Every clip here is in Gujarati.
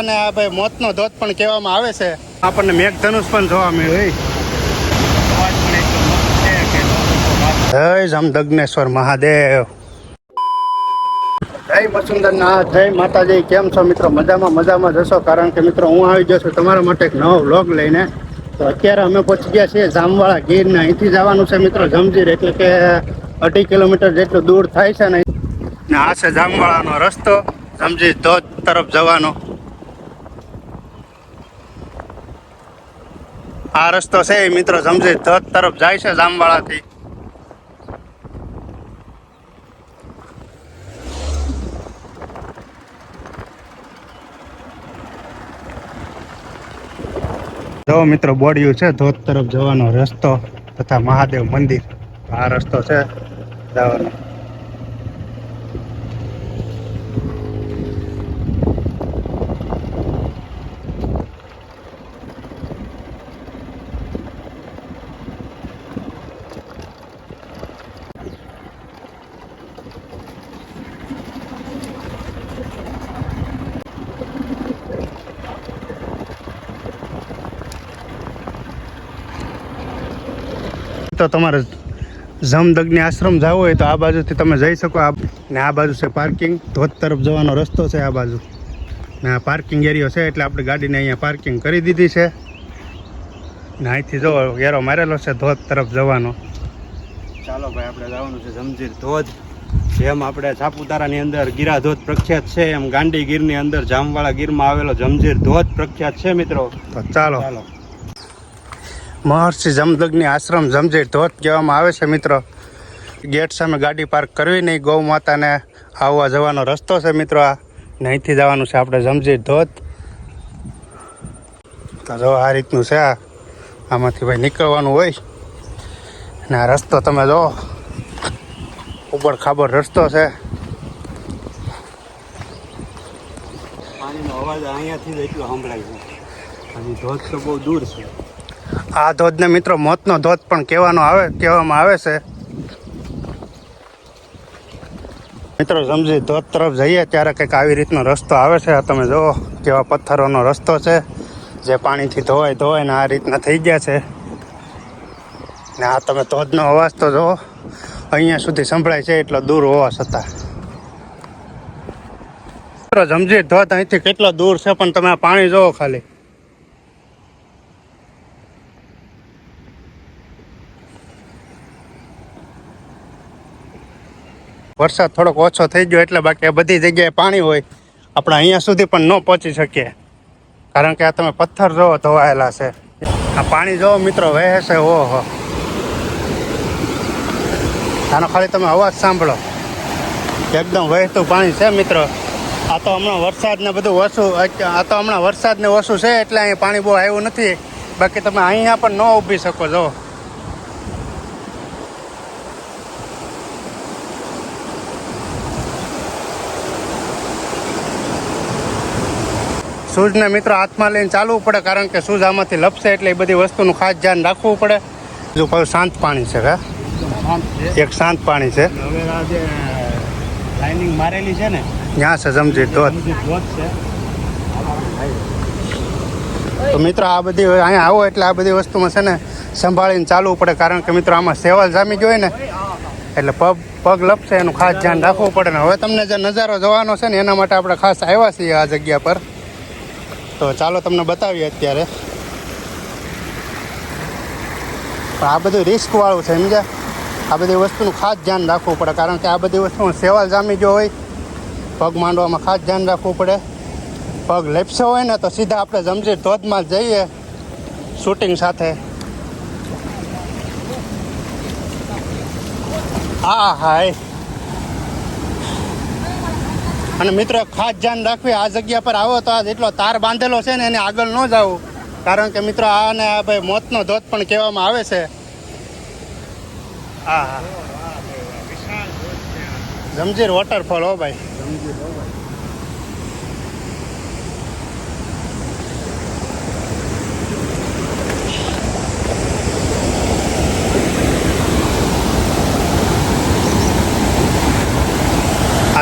અને આ ભાઈ મોતનો ધોધ પણ કહેવામાં આવે છે. આપણને મેઘધનુષ પણ જોવા મળ્યું જય જમદગ્નેશ્વર મહાદેવ. જય વસુંધરનાથ જય માતાજી કેમ છો મિત્રો? મજામાં મજામાં જશો કારણ કે મિત્રો હું આવી ગયો છું તમારા માટે એક નવો વ્લોગ લઈને. તો અત્યારે અમે પહોંચી ગયા છીએ જામવાળા ગીરને અહીંથી જવાનું છે મિત્રો જમજીર એટલે કે અઢી કિલોમીટર જેટલું દૂર થાય છે ને આ છે જામવાળાનો રસ્તો. જમજીર ધોધ તરફ જવાનો. આ રસ્તો છે મિત્રો, સમજી, ધોધ તરફ જાય છે જામવાળાથી જો મિત્રો, બોડિયું છે, ધોધ તરફ જવાનો રસ્તો તથા મહાદેવ મંદિર. આ રસ્તો છે જવાનો. તો તમારે જમદગ્નિ આશ્રમ જવું હોય તો આ બાજુથી તમે જઈ શકો. આ ને આ બાજુ છે પાર્કિંગ ધોધ તરફ જવાનો રસ્તો છે આ બાજુ. ને આ પાર્કિંગ એરિયો છે એટલે આપણે ગાડીને અહીંયા પાર્કિંગ કરી દીધી છે. ને અહીંથી જો ઘેરો મારેલો છે ધોધ તરફ જવાનો. ચાલો ભાઈ આપણે જવાનું છે જમજીર ધોધ. જેમ આપણે સાપુતારાની અંદર ગીરા ધોધ પ્રખ્યાત છે એમ ગાંડી ગીરની અંદર જામવાળા ગીરમાં આવેલો જમજીર ધોધ પ્રખ્યાત છે મિત્રો. તો ચાલો. ચાલો. મહર્ષિ જમદગ્નિ આશ્રમ જમજીર ધોધ કહેવામાં આવે છે મિત્રો. ગેટ સામે ગાડી પાર્ક કરવી નહીં, ગૌ માતાને આવવા જવાનો રસ્તો છે મિત્રો આ. નહીંથી જવાનું છે આપણે જમજીર ધોધ. તો જો આ રીતનું છે આ. આમાંથી ભાઈ નીકળવાનું હોય. ને આ રસ્તો તમે જો. ઉપર ખાબડ રસ્તો છે. પાણીનો અવાજ અહીંયાથી જ એટલો સંભળાય છે. અને ધોધ તો બહુ દૂર છે. આ ધોધને મિત્રો મોતનો ધોધ પણ કહેવાનો આવે, કહેવામાં આવે છે. મિત્રો સમજી, ધોધ તરફ જઈએ ત્યારે કંઈક આવી રીતનો રસ્તો આવે છે. આ તમે જુઓ, કેવા પથ્થરોનો રસ્તો છે. જે પાણીથી ધોવાય ધોવાય ને આ રીતના થઈ ગયા છે. ને આ તમે ધોધનો અવાજ તો જુઓ, અહીંયા સુધી સંભળાય છે એટલો દૂર હોવા છતાં. મિત્રો સમજી, ધોધ અહીંથી કેટલો દૂર છે, પણ તમે આ પાણી જુઓ ખાલી. વરસાદ થોડોક ઓછો થઈ ગયો એટલે બાકી બધી જગ્યાએ પાણી હોય, આપણે અહીંયા સુધી પણ ન પહોંચી શકીએ. કારણ કે આ તમે પથ્થર જોવો ધોવાયેલા છે. આ પાણી જોવો મિત્રો, વહે છે, ઓહો. આનો ખાલી તમે અવાજ સાંભળો. એકદમ વહેતું પાણી છે મિત્રો. આ તો હમણાં વરસાદ ને બધું ઓછું, આ તો હમણાં વરસાદ ને ઓછું છે એટલે અહીંયા પાણી બહુ આવ્યું નથી. બાકી તમે અહીંયા પણ ન ઊભી શકો, જો. શૂઝને મિત્રો હાથમાં લઈને ચાલવું પડે કારણ કે શૂઝ આમાંથી લપસે એટલે એ બધી વસ્તુનું ખાસ ધ્યાન રાખવું પડે. જો પાછું શાંત પાણી છે હા? એક શાંત પાણી છે. હવે આ જે લાઇનિંગ મારેલી છે ને ત્યાં છે સમજી ધોધ ધોધ છે. તો મિત્રો આ બધી અહીંયા આવો એટલે આ બધી વસ્તુમાં છે ને સંભાળીને ચાલવું પડે કારણ કે મિત્રો આમાં સેવલ જામી ગયો હોય ને એટલે પગ પગ લપસે એનું ખાસ ધ્યાન રાખવું પડે. ને હવે તમને જે નજારો જોવાનો છે ને એના માટે આપણે ખાસ આવ્યા છીએ આ જગ્યા પર. તો ચાલો તમને બતાવીએ અત્યારે. પણ આ બધું રિસ્ક વાળું છે, સમજ્યા? આ બધી વસ્તુનું ખાસ ધ્યાન રાખવું પડે, કારણ કે આ બધી વસ્તુમાં સેવાલ જામી જો હોય, પગ માંડવામાં ખાસ ધ્યાન રાખવું પડે. પગ લેપસો હોય ને, તો સીધા આપણે જમજીર ધોધમાં જઈએ શૂટિંગ સાથે. હા હાય. અને મિત્રો ખાસ ધ્યાન રાખવી આ જગ્યા પર આવો તો આ જેટલો તાર બાંધેલો છે ને એને આગળ ન જાવ કારણ કે મિત્રો આને આ ભાઈ મોતનો ધોધ પણ કહેવામાં આવે છે. હા હા. જમજીર વોટરફોલ હો ભાઈ. આ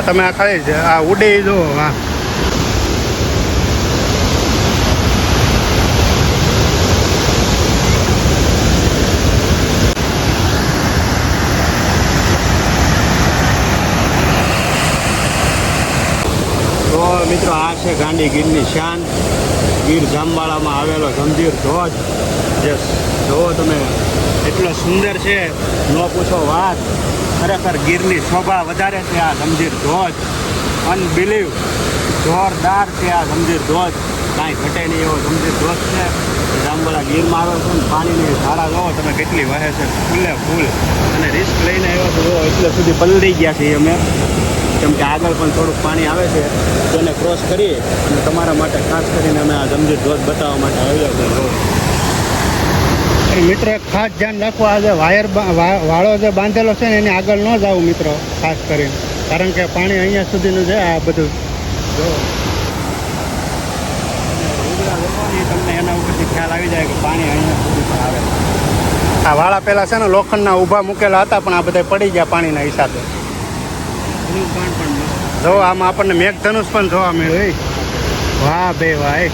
આ તમે આ ખાલી આ ઉડે જો હા તો મિત્રો, આ છે ગાંધીગીરની શાન. ગીર જામવાળામાં આવેલો ગંભીર ધોધ જે જુઓ તમે, એટલો સુંદર છે. ન પૂછો વાત. ખરેખર ગીરની શોભા વધારે છે આ સમજીર ધોધ અનબિલીવ જોરદાર છે આ સમજીર ધોધ કાંઈ ઘટે નહીં એવો સમજીર ધોધ છે. જામવાળા ગીરમાં આવ્યો છે ને પાણીની ધારા જોવો તમે કેટલી વહે છે. ફૂલે ફૂલ અને રિસ્ક લઈને આવ્યો છો એટલે સુધી પલળી ગયા છીએ અમે. કેમ કે આગળ પણ થોડુંક પાણી આવે છે. તેને ક્રોસ કરી અને તમારા માટે ખાસ કરીને અમે આ ગંભીર ધોધ બતાવવા માટે આવ્યા છે એ મિત્ર ખાસ ધ્યાન રાખવું આજે વાયર વાળો જે બાંધેલો છે ને એની આગળ ન જાવું મિત્રો ખાસ કરીને. કારણ કે પાણી અહીંયા સુધીનું છે આ બધું. જો. તમને એના ઉપરથી ખ્યાલ આવી જાય કે પાણી અહીંયા સુધી પણ આવે. આ વાળા પહેલાં છે ને લોખંડના ઊભા મૂકેલા હતા પણ આ બધા પડી ગયા પાણીના હિસાબે. જો આમાં આપણને મેઘધનુષ પણ જોવા મળ્યું વાહ બે વાહ એ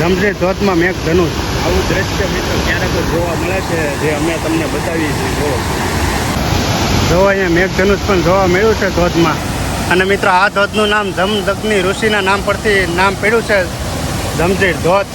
જમજે ધોધમાં મેઘધનુષ. આવું દ્રશ્ય મિત્રો ક્યારેક જોવા મળે છે, જે અમે તમને બતાવીએ છીએ. જો જો અહીંયા મેઘધનુષ પણ જોવા મળ્યું છે ધોધમાં. અને મિત્રો, આ ધોધનું નામ જમદગ્નિ ઋષિના નામ પરથી નામ પડ્યું છે જમજીર ધોધ.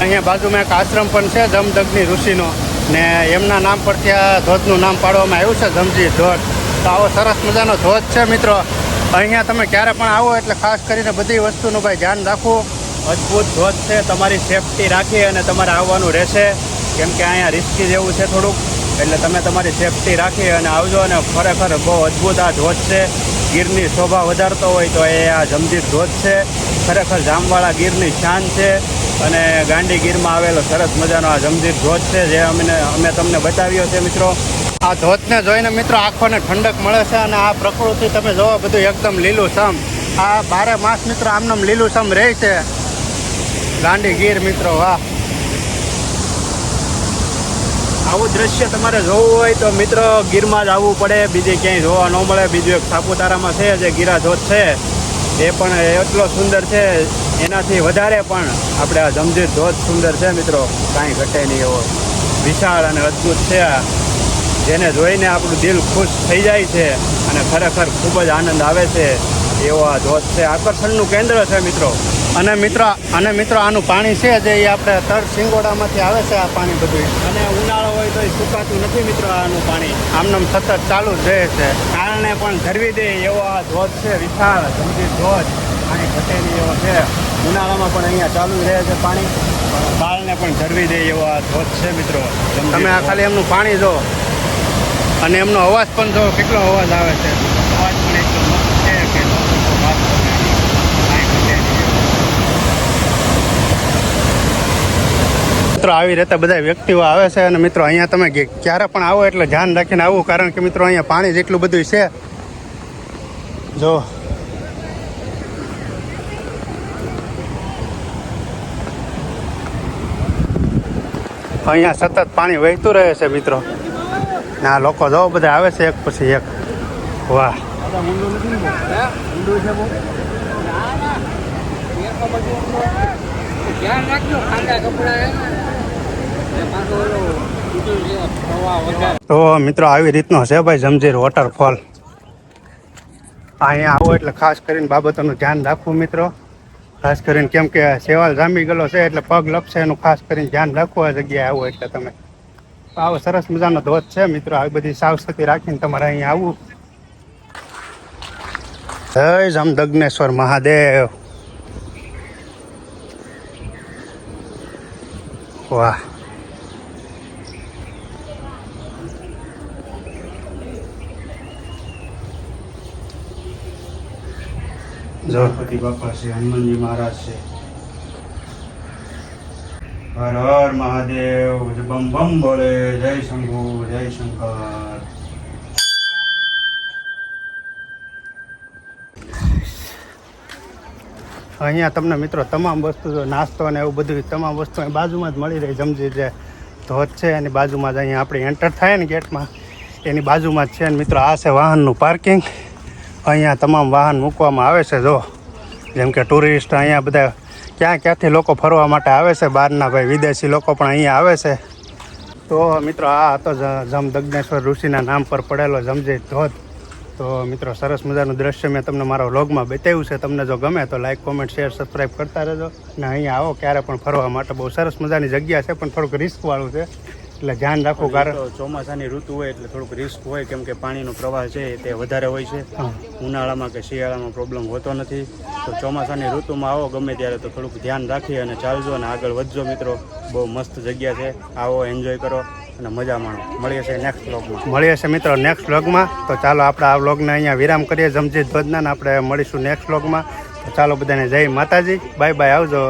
અહીંયા બાજુમાં એક આશ્રમ પણ છે જમદગ્નિ ઋષિનો. ને એમના નામ પરથી આ ધોધનું નામ પાડવામાં આવ્યું છે જમજીર ધોધ. તો આવો સરસ મજાનો ધોધ છે, મિત્રો. અહીંયા તમે ક્યારે પણ આવો એટલે ખાસ કરીને બધી વસ્તુનું ભાઈ ધ્યાન રાખવું અદ્ભુત ધ્વજ છે. તમારી સેફટી રાખી અને તમારે આવવાનું રહેશે. કેમ કે અહીંયા રિસ્કી જેવું છે થોડુંક. એટલે તમે તમારી સેફટી રાખી અને આવજો અને ખરેખર બહુ અદ્ભુત આ ધોધ છે. ગીરની શોભા વધારતો હોય તો એ આ જમજીર ધોધ છે. ખરેખર જામવાળા ગીરની શાન છે અને ગાંડી ગીરમાં આવેલો સરસ મજાનો આ જમજીર ધોધ છે જે અમને, અમે તમને બતાવ્યો છે મિત્રો. આ ધોધને જોઈને મિત્રો આંખોને ઠંડક મળે છે અને આ પ્રકૃતિ તમે જોવો બધું એકદમ લીલુંછમ આ બારે માસ મિત્રો આમનામ લીલુંછમ રહે છે. ગાંડી ગીર, મિત્રો, વાહ. આવું દ્રશ્ય તમારે જોવું હોય તો મિત્રો ગીરમાં જ આવવું પડે. બીજે ક્યાંય જોવા ન મળે. બીજું એક સાપુતારામાં છે, જે ગીરા ધોધ છે. એ પણ એટલો સુંદર છે. એનાથી વધારે પણ આપણે આ જમજીર ધોધ સુંદર છે, મિત્રો. કાંઈ ઘટે નહીં એવો. વિશાળ અને અદ્ભુત છે જેને જોઈને આપણું દિલ ખુશ થઈ જાય છે અને ખરેખર ખૂબ જ આનંદ આવે છે. એવો આ ધોધ છે. આકર્ષણનું કેન્દ્ર છે, મિત્રો. અને મિત્રો અને મિત્રો આનું પાણી છે જે એ આપણે તર સિંગોડામાંથી આવે છે આ પાણી બધું. અને ઉનાળો હોય તો સુકાતું નથી મિત્રો આનું પાણી. આમનામ સતત ચાલુ જ રહે છે. કારણે પણ ધરવી દે એવો આ ધોધ છે વિશાળ ગંભીર ધોધ પાણી ઘટેલી એવો છે. ઉનાળામાં પણ અહીંયા ચાલુ રહે છે પાણી. બાળને પણ ધરવી દે એવો આ ધોધ છે મિત્રો. તમે આ ખાલી એમનું પાણી જો. અને એમનો અવાજ પણ જો કેટલો અવાજ આવે છે અવાજ પણ એટલો મસ્ત છે કે ન પૂછો વાત તમે. કાંઈ ઘટે નહીં એવો. મિત્રો આવી રહેતા બધા વ્યક્તિઓ આવે છે અને મિત્રો અહીંયા તમે ક્યારે પણ આવો એટલે ધ્યાન રાખીને આવો, કારણ કે મિત્રો અહીંયા પાણી જેટલું બધું છે. જો. અહીંયા સતત પાણી વહેતું રહે છે મિત્રો. ના લોકો જો બધા આવે છે એક પછી એક. વાહ? ધ્યાન રાખજો, ખાંડા કપડા. તો મિત્રો આવી રીતનો છે ભાઈ જમજીર વોટરફોલ અહીંયા આવો એટલે ખાસ કરીને બાબતોનું ધ્યાન રાખવું મિત્રો. ખાસ કરીને કેમ કે સેવાલ જામી ગયેલો છે એટલે પગ લપશે એનું ખાસ કરીને ધ્યાન રાખવું આ જગ્યાએ આવો એટલે તમે. આવો સરસ મજાનો ધોધ છે મિત્રો. આવી બધી સાવચેતી રાખીને તમારે અહીંયા આવવું. જય જમદગ્નેશ્વર મહાદેવ. વાહ. ગણપતિ બાપા છે, હનુમાનજી મહારાજ છે. હર હર મહાદેવ બમ બમ બોલે, જય શંભુ, જય શંકર. અહીંયા તમને મિત્રો તમામ વસ્તુ, નાસ્તો અને એવું બધું તમામ વસ્તુ બાજુમાં જ મળી રહી, જમજી જે ધોધ છે, એની બાજુમાં જ અહીંયા આપણે એન્ટર થાય ને ગેટમાં, એની બાજુમાં જ છે મિત્રો, આ છે વાહનનું પાર્કિંગ અહીંયા તમામ વાહન મૂકવામાં આવે છે, જો. જેમ કે ટુરિસ્ટ અહીંયા બધા ક્યાં ક્યાંથી લોકો ફરવા માટે આવે છે, બહારના ભાઈ વિદેશી લોકો પણ અહીંયા આવે છે. તો મિત્રો, આ હતો જમદગ્નેશ્વર ઋષિના નામ પર પડેલો જમજે ધોધ. તો મિત્રો, સરસ મજાનું દ્રશ્ય મેં તમને મારા વ્લોગમાં બતાવ્યું છે. તમને જો ગમે તો લાઈક કોમેન્ટ શેર સબસ્ક્રાઈબ કરતા રહેજો. અને અહીંયા આવો ક્યારે પણ ફરવા માટે. બહુ સરસ મજાની જગ્યા છે, પણ થોડુંક રિસ્કવાળું છે. એટલે ધ્યાન રાખવું કારણ ચોમાસાની ઋતુ હોય એટલે થોડુંક રિસ્ક હોય કેમ કે પાણીનો પ્રવાહ છે તે વધારે હોય છે. ઉનાળામાં કે શિયાળામાં પ્રોબ્લેમ હોતો નથી. તો ચોમાસાની ઋતુમાં આવો ગમે ત્યારે તો થોડુંક ધ્યાન રાખી અને ચાલજો અને આગળ વધજો મિત્રો. બહુ મસ્ત જગ્યા છે. આવો એન્જોય કરો અને મજા માણો. મળીએ છીએ નેક્સ્ટ વ્લોગમાં મળીએ છીએ મિત્રો નેક્સ્ટ વ્લોગમાં તો ચાલો આપણે આ વ્લોગને અહીંયા વિરામ કરીએ. જમજીત ધોધના આપણે મળીશું નેક્સ્ટ વ્લોગમાં તો ચાલો બધાને જય માતાજી. બાય બાય આવજો.